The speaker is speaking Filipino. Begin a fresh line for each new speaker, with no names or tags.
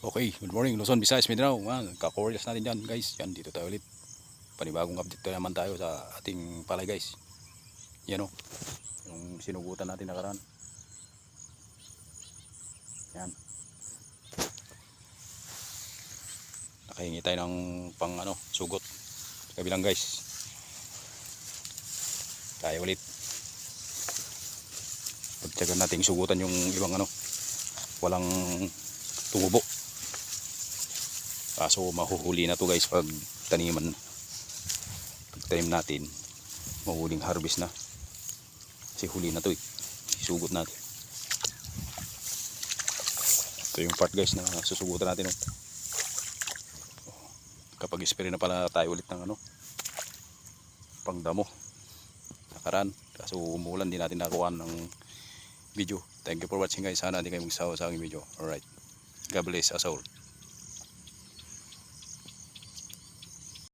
Okay, good morning Luzon, Visayas, Mindanao. Man, kakordials natin dyan guys. Yan, dito tayo ulit. Panibagong update na naman tayo sa ating palay guys. Yan o. Yung sinugutan natin nakaraan. Yan. Nakahingi tayo ng pang ano, sugot. Sa kabilang guys. Tayo ulit. Pagtsagan natin sugutan yung ibang ano. Walang tumubo. Kaso mahuhuli na to guys pag taniman. Pag tanim natin, mahuling harvest na. Kasi huli na to eh. Isugot natin. Ito yung part guys na susugutan natin. Oh. Kapag spray na pala tayo ulit ng ano, pangdamo. Nakaraan. Kaso umulan din natin nakuha ng video. Thank you for watching guys. Sana hindi kayo magsawa sa aking video. Alright. God bless us all.